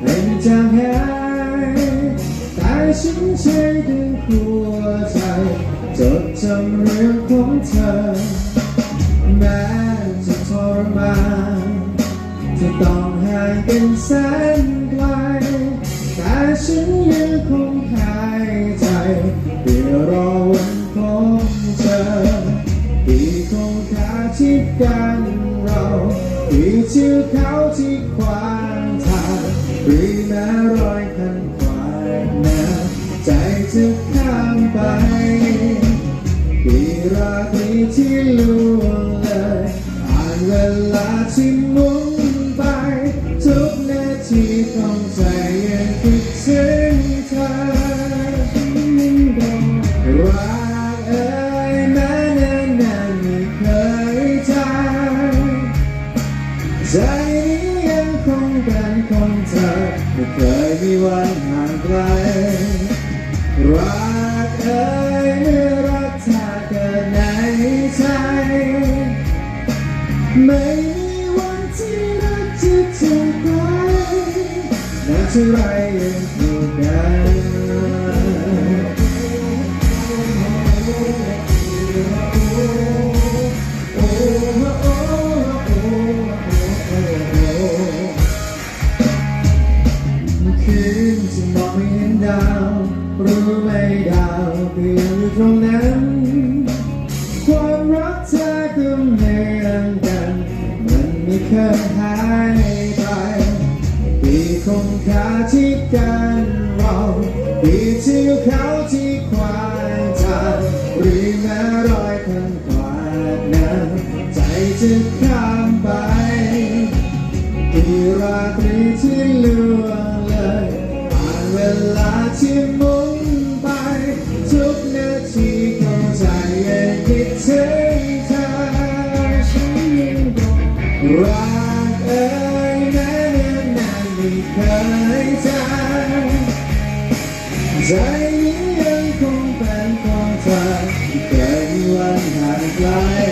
เห็นจางหายแต่ฉันใช้ดึงหัวใจจดจำเรื่องของเธอ แม้จะทรมานจะต้องห่างกันแสนไกลแต่ฉันยังคงหายใจเพื่อรอวันพบเจอที่คงคาที่กันเราที่ชิวเขาที่ขวางทาง หรือแม้รอยคันขวายนาใจจะข้ามไปปีราตรีที่ล่วงเลยผ่านเวลาที่มุน เคยมีวันห่างไกลรักเอ่ยเมื่อรักชาเกิดในใจไม่มีวันที่รักจะจางไปนานเท่าไรยัง ยังอยู่ตรงนั้น ความรักเธอก็เหมือนกัน มันไม่เคยหายไปปีคงคาที่กันเราปีที่เขาที่ควางทางหรือแม้รอยคันขวางนั้นใจจะข้ามไปกี่ราตรีที่ล่วงเลยผ่านเวลาที่มุนไป ทุกนาทีของใจยังคิดถึงเธอฉันยังบอกรักเอ่ยแม้นานนานไม่เคยจางใจนี้ยังคงเป็นของเธอที่เป็นวันห่างไกล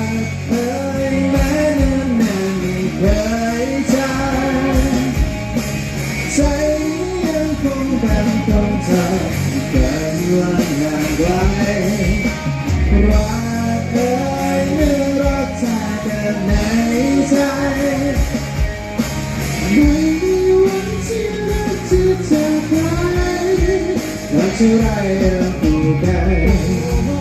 เป็นของเธอเกินวันห่างไกลรักเอ่ยเมื่อรักเธอเกิดในใจไม่มีวันที่รักจะจากไปรักเท่าไรยังผูกกัน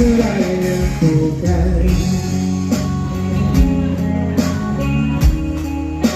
ที่รั